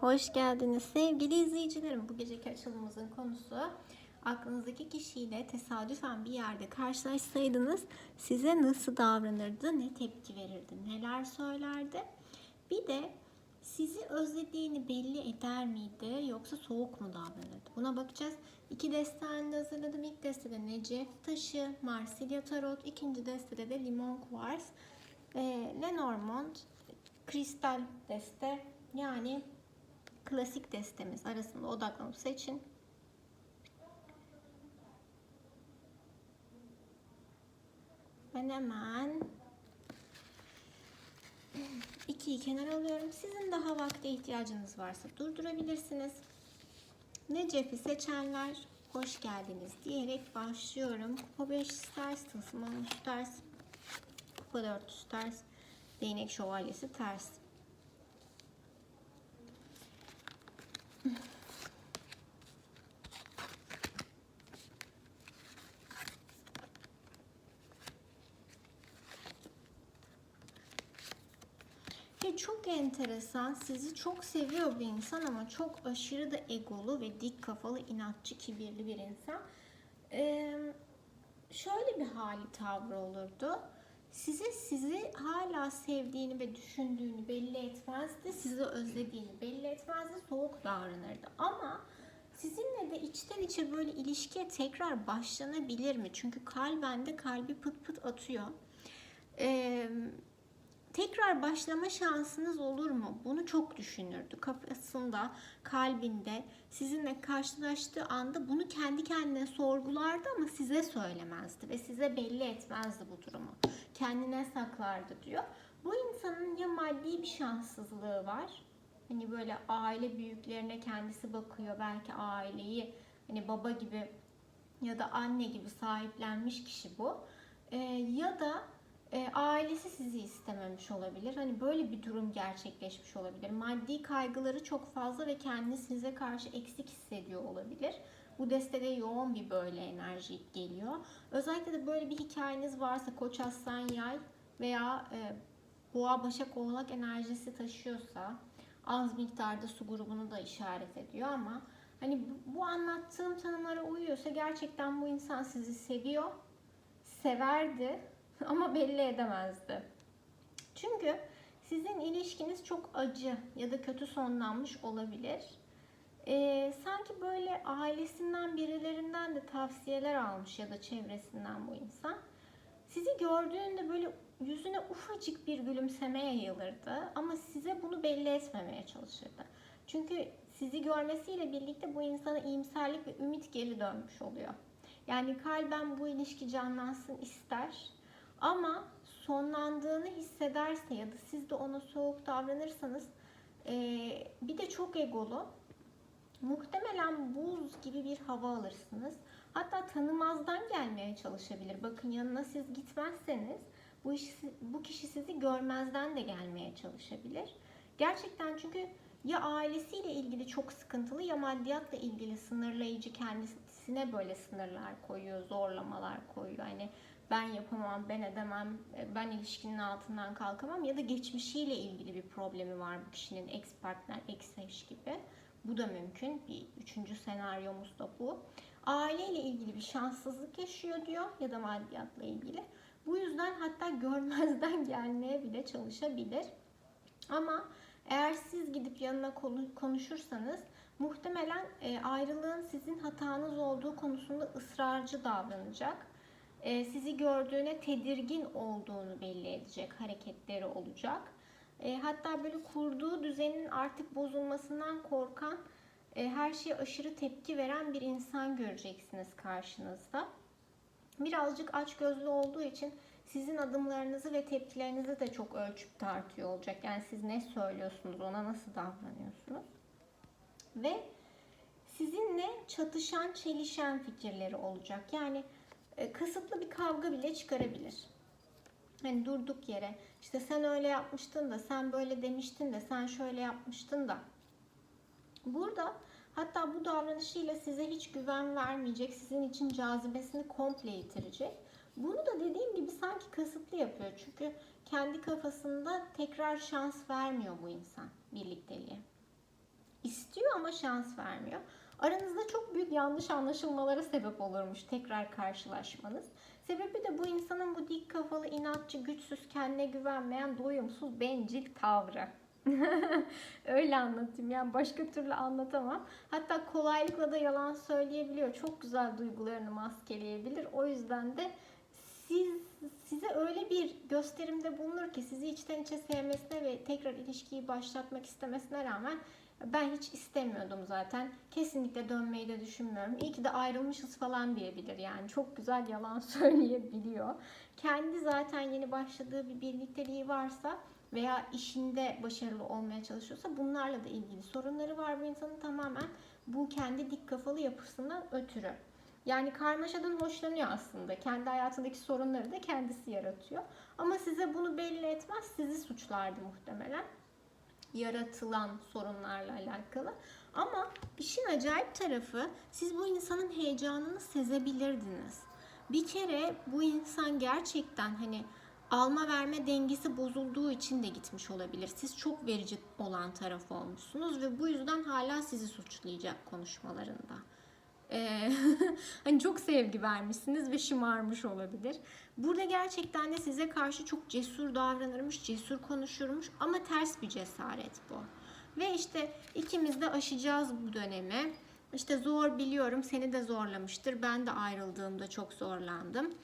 Hoş geldiniz sevgili izleyicilerim. Bu geceki açılımımızın konusu aklınızdaki kişiyle tesadüfen bir yerde karşılaşsaydınız size nasıl davranırdı, ne tepki verirdi, neler söylerdi? Bir de sizi özlediğini belli eder miydi yoksa soğuk mu davranırdı? Buna bakacağız. İki deste halinde hazırladım. İlk destede Necef taşı, Marsilya tarot. İkinci destede de limon kuvars. E, Lenormand kristal deste yani klasik destemiz arasında odaklanıp seçin. Ben hemen ikiyi kenara alıyorum. Sizin daha vakte ihtiyacınız varsa durdurabilirsiniz. Necef'i seçenler hoş geldiniz diyerek başlıyorum. Kupa 5 ters, tılsım 13 ters, kupa 4 ters, değnek şövalyesi ters. Ve çok enteresan, sizi çok seviyor bir insan ama çok aşırı da egolu ve dik kafalı, inatçı, kibirli bir insan. Ee, şöyle bir hali tavrı olurdu. Size sizi hala sevdiğini ve düşündüğünü belli etmezdi. Sizi özlediğini belli etmezdi. Soğuk davranırdı. Ama sizinle de içten içe böyle ilişkiye tekrar başlanabilir mi? Çünkü kalben de kalbi pıt pıt atıyor. Eee tekrar başlama şansınız olur mu? Bunu çok düşünürdü. Kafasında, kalbinde sizinle karşılaştığı anda bunu kendi kendine sorgulardı ama size söylemezdi ve size belli etmezdi bu durumu. Kendine saklardı diyor. Bu insanın ya maddi bir şanssızlığı var. Hani böyle aile büyüklerine kendisi bakıyor. Belki aileyi hani baba gibi ya da anne gibi sahiplenmiş kişi bu. Ee, ya da e, ailesi sizi istememiş olabilir. Hani böyle bir durum gerçekleşmiş olabilir. Maddi kaygıları çok fazla ve kendini size karşı eksik hissediyor olabilir. Bu destede yoğun bir böyle enerji geliyor. Özellikle de böyle bir hikayeniz varsa Koç Aslan Yay veya e, Boğa Başak Oğlak enerjisi taşıyorsa az miktarda su grubunu da işaret ediyor ama hani bu, anlattığım tanımlara uyuyorsa gerçekten bu insan sizi seviyor, severdi ama belli edemezdi. Çünkü sizin ilişkiniz çok acı ya da kötü sonlanmış olabilir. Ee, sanki böyle ailesinden birilerinden de tavsiyeler almış ya da çevresinden bu insan. Sizi gördüğünde böyle yüzüne ufacık bir gülümseme yayılırdı ama size bunu belli etmemeye çalışırdı. Çünkü sizi görmesiyle birlikte bu insana iyimserlik ve ümit geri dönmüş oluyor. Yani kalben bu ilişki canlansın ister ama sonlandığını hissederse ya da siz de ona soğuk davranırsanız bir de çok egolu muhtemelen buz gibi bir hava alırsınız. Hatta tanımazdan gelmeye çalışabilir. Bakın yanına siz gitmezseniz bu, iş, bu kişi sizi görmezden de gelmeye çalışabilir. Gerçekten çünkü ya ailesiyle ilgili çok sıkıntılı ya maddiyatla ilgili sınırlayıcı kendisine böyle sınırlar koyuyor, zorlamalar koyuyor. Hani ben yapamam, ben edemem, ben ilişkinin altından kalkamam ya da geçmişiyle ilgili bir problemi var bu kişinin ex partner, ex eş gibi. Bu da mümkün. Bir üçüncü senaryomuz da bu. Aileyle ilgili bir şanssızlık yaşıyor diyor ya da maddiyatla ilgili. Bu yüzden hatta görmezden gelmeye bile çalışabilir. Ama eğer siz gidip yanına konuşursanız muhtemelen ayrılığın sizin hatanız olduğu konusunda ısrarcı davranacak e, sizi gördüğüne tedirgin olduğunu belli edecek hareketleri olacak. E, hatta böyle kurduğu düzenin artık bozulmasından korkan, e, her şeye aşırı tepki veren bir insan göreceksiniz karşınızda. Birazcık açgözlü olduğu için sizin adımlarınızı ve tepkilerinizi de çok ölçüp tartıyor olacak. Yani siz ne söylüyorsunuz, ona nasıl davranıyorsunuz. Ve sizinle çatışan, çelişen fikirleri olacak. Yani e, kasıtlı bir kavga bile çıkarabilir. Hani durduk yere işte sen öyle yapmıştın da sen böyle demiştin de sen şöyle yapmıştın da. Burada hatta bu davranışıyla size hiç güven vermeyecek, sizin için cazibesini komple yitirecek. Bunu da dediğim gibi sanki kasıtlı yapıyor. Çünkü kendi kafasında tekrar şans vermiyor bu insan birlikteliğe. ama şans vermiyor. Aranızda çok büyük yanlış anlaşılmalara sebep olurmuş tekrar karşılaşmanız. Sebebi de bu insanın bu dik kafalı, inatçı, güçsüz, kendine güvenmeyen, doyumsuz, bencil tavrı. Öyle anlatayım yani başka türlü anlatamam. Hatta kolaylıkla da yalan söyleyebiliyor. Çok güzel duygularını maskeleyebilir. O yüzden de siz size öyle bir gösterimde bulunur ki sizi içten içe sevmesine ve tekrar ilişkiyi başlatmak istemesine rağmen ben hiç istemiyordum zaten. Kesinlikle dönmeyi de düşünmüyorum. İyi ki de ayrılmışız falan diyebilir yani. Çok güzel yalan söyleyebiliyor. Kendi zaten yeni başladığı bir birlikteliği varsa veya işinde başarılı olmaya çalışıyorsa bunlarla da ilgili sorunları var bu insanın tamamen bu kendi dik kafalı yapısından ötürü. Yani karmaşadan hoşlanıyor aslında. Kendi hayatındaki sorunları da kendisi yaratıyor. Ama size bunu belli etmez. Sizi suçlardı muhtemelen. Yaratılan sorunlarla alakalı. Ama işin acayip tarafı siz bu insanın heyecanını sezebilirdiniz. Bir kere bu insan gerçekten hani alma verme dengesi bozulduğu için de gitmiş olabilir. Siz çok verici olan taraf olmuşsunuz ve bu yüzden hala sizi suçlayacak konuşmalarında. Ee, hani çok sevgi vermişsiniz ve şımarmış olabilir. Burada gerçekten de size karşı çok cesur davranırmış, cesur konuşurmuş ama ters bir cesaret bu. Ve işte ikimiz de aşacağız bu dönemi. İşte zor biliyorum seni de zorlamıştır. Ben de ayrıldığımda çok zorlandım.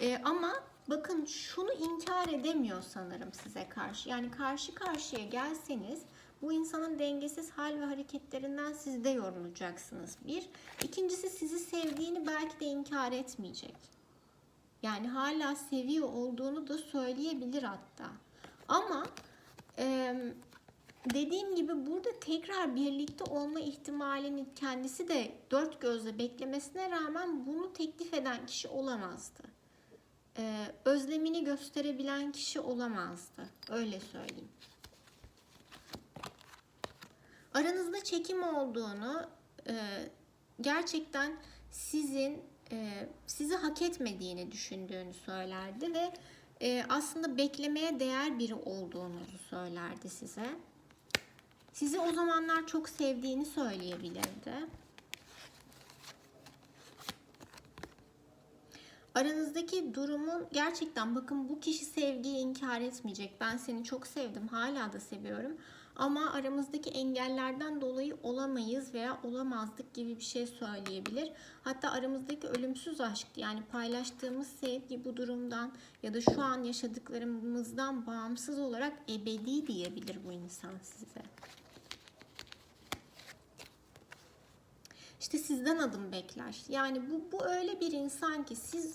Ee, ama bakın şunu inkar edemiyor sanırım size karşı. Yani karşı karşıya gelseniz bu insanın dengesiz hal ve hareketlerinden siz de yorulacaksınız. Bir. İkincisi sizi sevdiğini belki de inkar etmeyecek. Yani hala seviyor olduğunu da söyleyebilir hatta. Ama e, dediğim gibi burada tekrar birlikte olma ihtimalini kendisi de dört gözle beklemesine rağmen bunu teklif eden kişi olamazdı. Ee, özlemini gösterebilen kişi olamazdı. Öyle söyleyeyim. Aranızda çekim olduğunu e, gerçekten sizin e, sizi hak etmediğini düşündüğünü söylerdi ve e, aslında beklemeye değer biri olduğunuzu söylerdi size. Sizi o zamanlar çok sevdiğini söyleyebilirdi. Aranızdaki durumun gerçekten bakın bu kişi sevgiyi inkar etmeyecek. Ben seni çok sevdim, hala da seviyorum. Ama aramızdaki engellerden dolayı olamayız veya olamazdık gibi bir şey söyleyebilir. Hatta aramızdaki ölümsüz aşk yani paylaştığımız sevgi bu durumdan ya da şu an yaşadıklarımızdan bağımsız olarak ebedi diyebilir bu insan size. İşte sizden adım bekler. Yani bu, bu öyle bir insan ki siz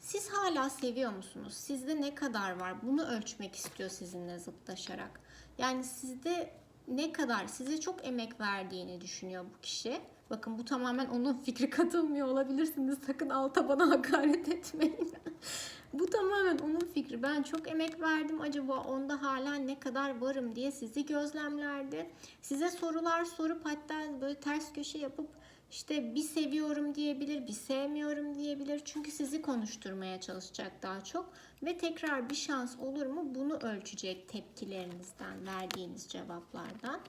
siz hala seviyor musunuz? Sizde ne kadar var? Bunu ölçmek istiyor sizinle zıtlaşarak. Yani sizde ne kadar size çok emek verdiğini düşünüyor bu kişi. Bakın bu tamamen onun fikri katılmıyor olabilirsiniz. Sakın alta bana hakaret etmeyin. bu tamamen onun fikri. Ben çok emek verdim. Acaba onda hala ne kadar varım diye sizi gözlemlerdi. Size sorular sorup hatta böyle ters köşe yapıp işte bir seviyorum diyebilir, bir sevmiyorum diyebilir. Çünkü sizi konuşturmaya çalışacak daha çok. Ve tekrar bir şans olur mu bunu ölçecek tepkilerinizden, verdiğiniz cevaplardan.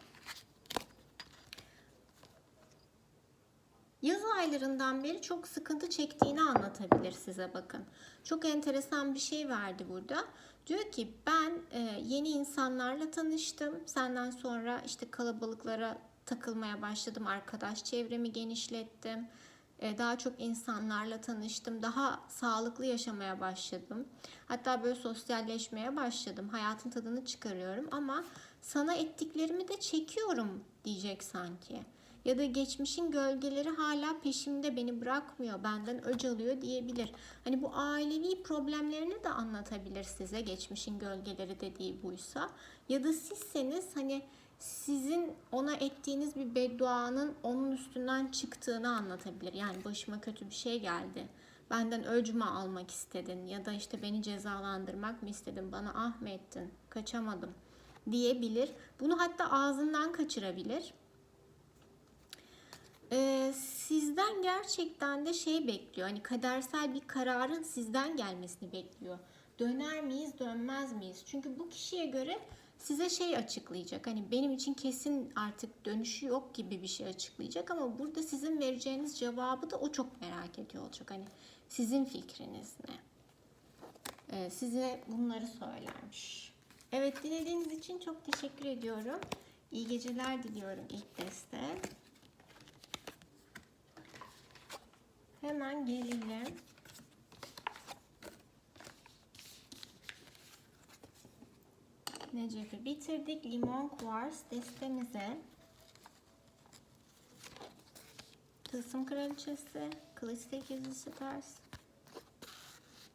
Yaz aylarından beri çok sıkıntı çektiğini anlatabilir size bakın. Çok enteresan bir şey verdi burada. Diyor ki ben yeni insanlarla tanıştım. Senden sonra işte kalabalıklara takılmaya başladım. Arkadaş çevremi genişlettim. E, daha çok insanlarla tanıştım. Daha sağlıklı yaşamaya başladım. Hatta böyle sosyalleşmeye başladım. Hayatın tadını çıkarıyorum ama sana ettiklerimi de çekiyorum diyecek sanki. Ya da geçmişin gölgeleri hala peşimde beni bırakmıyor, benden öc alıyor diyebilir. Hani bu ailevi problemlerini de anlatabilir size geçmişin gölgeleri dediği buysa. Ya da sizseniz hani sizin ona ettiğiniz bir bedduanın onun üstünden çıktığını anlatabilir. Yani başıma kötü bir şey geldi. Benden öcümü almak istedin ya da işte beni cezalandırmak mı istedin? Bana ah mı ettin? Kaçamadım diyebilir. Bunu hatta ağzından kaçırabilir. Ee, sizden gerçekten de şey bekliyor. Hani kadersel bir kararın sizden gelmesini bekliyor. Döner miyiz, dönmez miyiz? Çünkü bu kişiye göre size şey açıklayacak. Hani benim için kesin artık dönüşü yok gibi bir şey açıklayacak ama burada sizin vereceğiniz cevabı da o çok merak ediyor olacak. Hani sizin fikriniz ne? Ee, size bunları söylermiş. Evet dinlediğiniz için çok teşekkür ediyorum. İyi geceler diliyorum ilk deste. Hemen gelelim. Necep'i bitirdik. Limon kuvars destemize. Tılsım kraliçesi. Kılıç sekizlisi ters.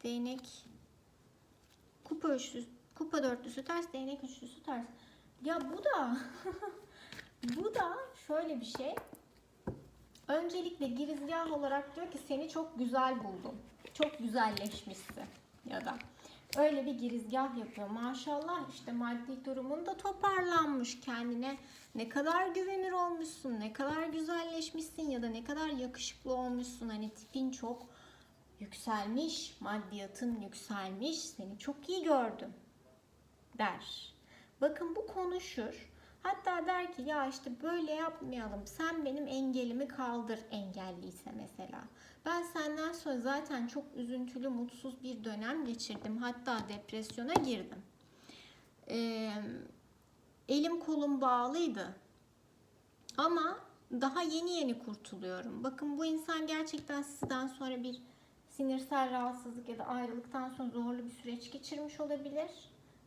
Değnek. Kupa üçlüsü. Kupa dörtlüsü ters. Değnek üçlüsü ters. Ya bu da bu da şöyle bir şey. Öncelikle girizgah olarak diyor ki seni çok güzel buldum. Çok güzelleşmişsin ya da öyle bir girizgah yapıyor. Maşallah işte maddi durumun da toparlanmış kendine. Ne kadar güvenir olmuşsun, ne kadar güzelleşmişsin ya da ne kadar yakışıklı olmuşsun. Hani tipin çok yükselmiş, maddiyatın yükselmiş. Seni çok iyi gördüm der. Bakın bu konuşur. Hatta der ki ya işte böyle yapmayalım. Sen benim engelimi kaldır engelliyse mesela. Ben senden sonra zaten çok üzüntülü, mutsuz bir dönem geçirdim. Hatta depresyona girdim. Ee, elim kolum bağlıydı. Ama daha yeni yeni kurtuluyorum. Bakın bu insan gerçekten sizden sonra bir sinirsel rahatsızlık ya da ayrılıktan sonra zorlu bir süreç geçirmiş olabilir.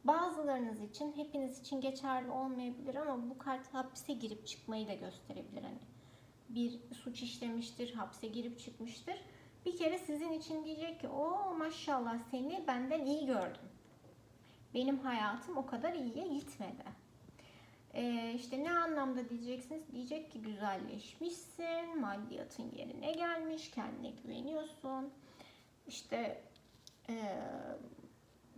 Bazılarınız için, hepiniz için geçerli olmayabilir ama bu kart hapse girip çıkmayı da gösterebilir. Hani bir suç işlemiştir, hapse girip çıkmıştır. Bir kere sizin için diyecek ki o maşallah seni benden iyi gördüm. Benim hayatım o kadar iyiye gitmedi. Ee, işte ne anlamda diyeceksiniz? Diyecek ki güzelleşmişsin, maddiyatın yerine gelmiş, kendine güveniyorsun. İşte ee,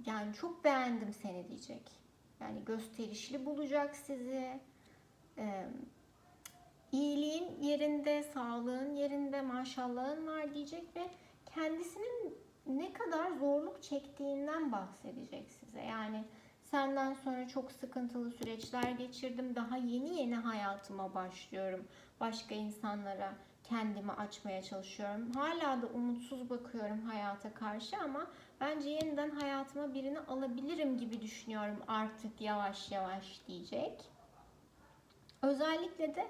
yani çok beğendim seni diyecek. Yani gösterişli bulacak sizi. Ee, iyiliğin yerinde, sağlığın yerinde, maşallahın var diyecek ve kendisinin ne kadar zorluk çektiğinden bahsedecek size. Yani senden sonra çok sıkıntılı süreçler geçirdim. Daha yeni yeni hayatıma başlıyorum. Başka insanlara kendimi açmaya çalışıyorum. Hala da umutsuz bakıyorum hayata karşı ama bence yeniden hayatıma birini alabilirim gibi düşünüyorum artık yavaş yavaş diyecek. Özellikle de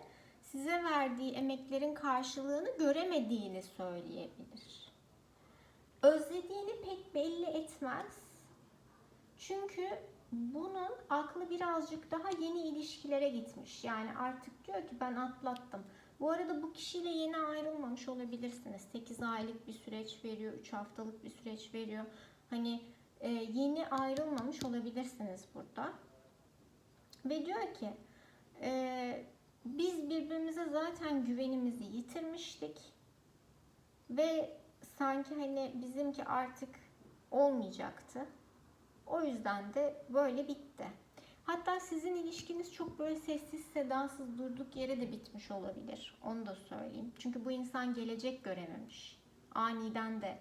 size verdiği emeklerin karşılığını göremediğini söyleyebilir. Özlediğini pek belli etmez. Çünkü bunun aklı birazcık daha yeni ilişkilere gitmiş. Yani artık diyor ki ben atlattım. Bu arada bu kişiyle yeni ayrılmamış olabilirsiniz. 8 aylık bir süreç veriyor, 3 haftalık bir süreç veriyor. Hani e, yeni ayrılmamış olabilirsiniz burada. Ve diyor ki e, biz birbirimize zaten güvenimizi yitirmiştik. Ve sanki hani bizimki artık olmayacaktı. O yüzden de böyle bitti. Hatta sizin ilişkiniz çok böyle sessiz sedasız durduk yere de bitmiş olabilir. Onu da söyleyeyim. Çünkü bu insan gelecek görememiş. Aniden de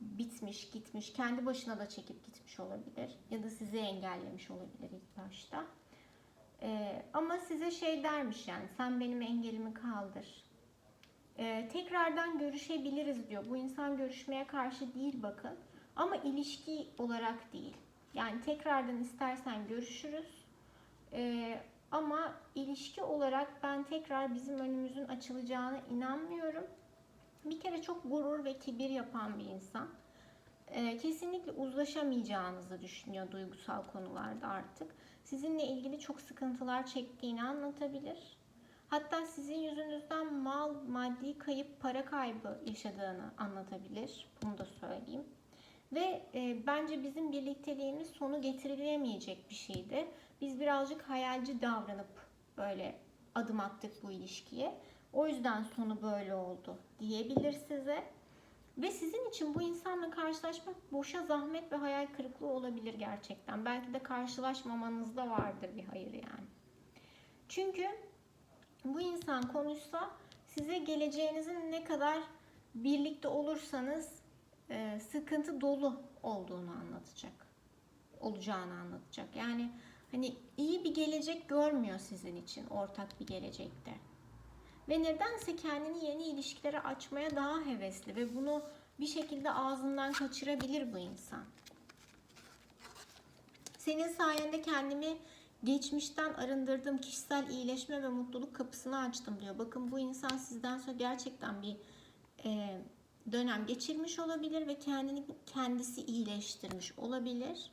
bitmiş, gitmiş. Kendi başına da çekip gitmiş olabilir. Ya da sizi engellemiş olabilir ilk başta. Ee, ama size şey dermiş yani sen benim engelimi kaldır. Ee, tekrardan görüşebiliriz diyor. Bu insan görüşmeye karşı değil bakın. Ama ilişki olarak değil. Yani tekrardan istersen görüşürüz. Ee, ama ilişki olarak ben tekrar bizim önümüzün açılacağına inanmıyorum. Bir kere çok gurur ve kibir yapan bir insan. Ee, kesinlikle uzlaşamayacağınızı düşünüyor duygusal konularda artık. Sizinle ilgili çok sıkıntılar çektiğini anlatabilir. Hatta sizin yüzünüzden mal, maddi kayıp, para kaybı yaşadığını anlatabilir. Bunu da söyleyeyim. Ve e, bence bizim birlikteliğimiz sonu getirilemeyecek bir şeydi. Biz birazcık hayalci davranıp böyle adım attık bu ilişkiye. O yüzden sonu böyle oldu diyebilir size. Ve sizin için bu insanla karşılaşmak boşa zahmet ve hayal kırıklığı olabilir gerçekten. Belki de karşılaşmamanızda vardır bir hayır yani. Çünkü bu insan konuşsa size geleceğinizin ne kadar birlikte olursanız e, sıkıntı dolu olduğunu anlatacak. Olacağını anlatacak. Yani hani iyi bir gelecek görmüyor sizin için ortak bir gelecekte. Ve nedense kendini yeni ilişkilere açmaya daha hevesli ve bunu bir şekilde ağzından kaçırabilir bu insan. Senin sayende kendimi geçmişten arındırdım, kişisel iyileşme ve mutluluk kapısını açtım diyor. Bakın bu insan sizden sonra gerçekten bir e, dönem geçirmiş olabilir ve kendini kendisi iyileştirmiş olabilir.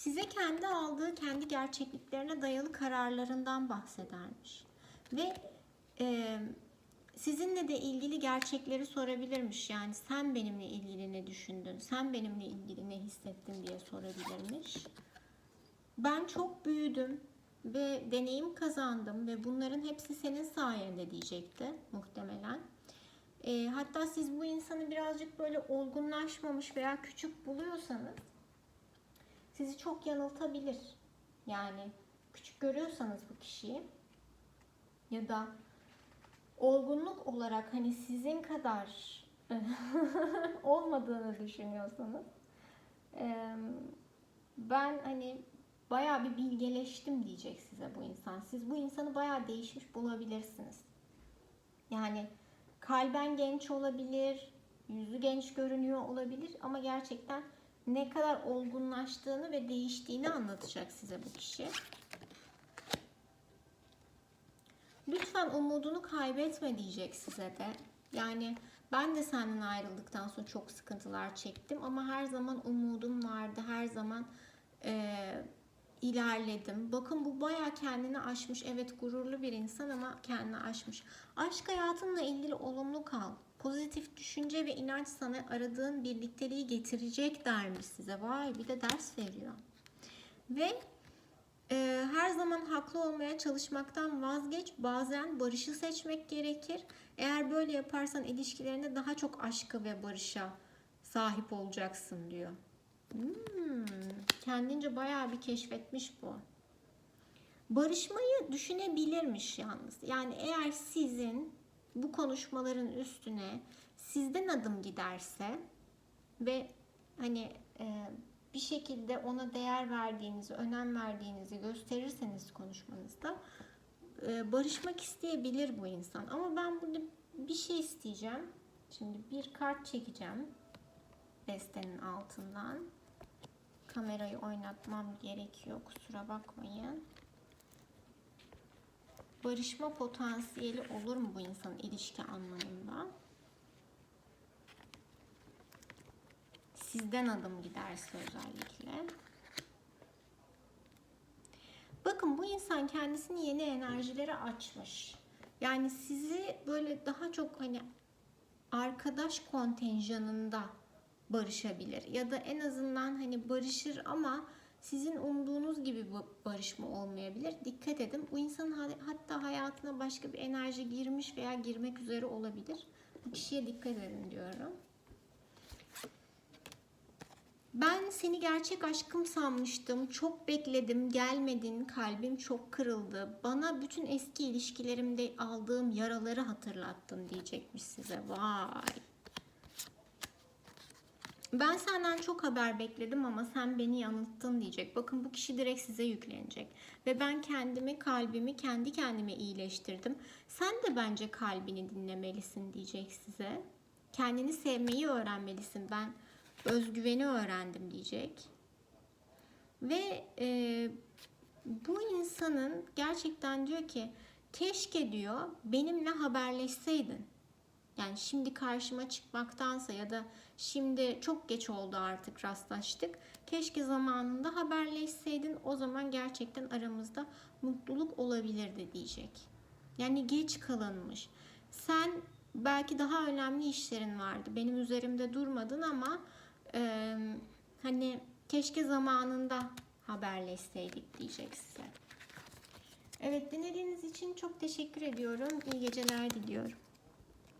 Size kendi aldığı kendi gerçekliklerine dayalı kararlarından bahsedermiş. Ve e, sizinle de ilgili gerçekleri sorabilirmiş. Yani sen benimle ilgili ne düşündün, sen benimle ilgili ne hissettin diye sorabilirmiş. Ben çok büyüdüm ve deneyim kazandım ve bunların hepsi senin sayende diyecekti muhtemelen. E, hatta siz bu insanı birazcık böyle olgunlaşmamış veya küçük buluyorsanız sizi çok yanıltabilir. Yani küçük görüyorsanız bu kişiyi ya da olgunluk olarak hani sizin kadar olmadığını düşünüyorsanız ben hani bayağı bir bilgeleştim diyecek size bu insan. Siz bu insanı bayağı değişmiş bulabilirsiniz. Yani kalben genç olabilir, yüzü genç görünüyor olabilir ama gerçekten ne kadar olgunlaştığını ve değiştiğini anlatacak size bu kişi. Lütfen umudunu kaybetme diyecek size de. Yani ben de senden ayrıldıktan sonra çok sıkıntılar çektim ama her zaman umudum vardı. Her zaman e, ilerledim. Bakın bu baya kendini aşmış. Evet gururlu bir insan ama kendini aşmış. Aşk hayatınla ilgili olumlu kal. Pozitif düşünce ve inanç sana aradığın birlikteliği getirecek dermiş size. Vay bir de ders veriyor. Ve e, her zaman haklı olmaya çalışmaktan vazgeç. Bazen barışı seçmek gerekir. Eğer böyle yaparsan ilişkilerinde daha çok aşkı ve barışa sahip olacaksın diyor. Hmm, kendince bayağı bir keşfetmiş bu. Barışmayı düşünebilirmiş yalnız. Yani eğer sizin bu konuşmaların üstüne sizden adım giderse ve hani e, bir şekilde ona değer verdiğinizi, önem verdiğinizi gösterirseniz konuşmanızda e, barışmak isteyebilir bu insan. Ama ben burada bir şey isteyeceğim. Şimdi bir kart çekeceğim destenin altından. Kamerayı oynatmam gerekiyor. Kusura bakmayın. Barışma potansiyeli olur mu bu insanın ilişki anlamında? Sizden adım giderse özellikle. Bakın bu insan kendisini yeni enerjilere açmış. Yani sizi böyle daha çok hani arkadaş kontenjanında barışabilir ya da en azından hani barışır ama sizin umduğunuz gibi barışma olmayabilir. Dikkat edin. Bu insanın hatta hayatına başka bir enerji girmiş veya girmek üzere olabilir. Bu kişiye dikkat edin diyorum. Ben seni gerçek aşkım sanmıştım. Çok bekledim, gelmedin. Kalbim çok kırıldı. Bana bütün eski ilişkilerimde aldığım yaraları hatırlattın diyecekmiş size. Vay. Ben senden çok haber bekledim ama sen beni yanılttın diyecek. Bakın bu kişi direkt size yüklenecek. Ve ben kendimi, kalbimi kendi kendime iyileştirdim. Sen de bence kalbini dinlemelisin diyecek size. Kendini sevmeyi öğrenmelisin. Ben özgüveni öğrendim diyecek. Ve e, bu insanın gerçekten diyor ki keşke diyor benimle haberleşseydin. Yani şimdi karşıma çıkmaktansa ya da şimdi çok geç oldu artık rastlaştık. Keşke zamanında haberleşseydin o zaman gerçekten aramızda mutluluk olabilirdi diyecek. Yani geç kalınmış. Sen belki daha önemli işlerin vardı. Benim üzerimde durmadın ama e, hani keşke zamanında haberleşseydik diyecek size. Evet dinlediğiniz için çok teşekkür ediyorum. İyi geceler diliyorum.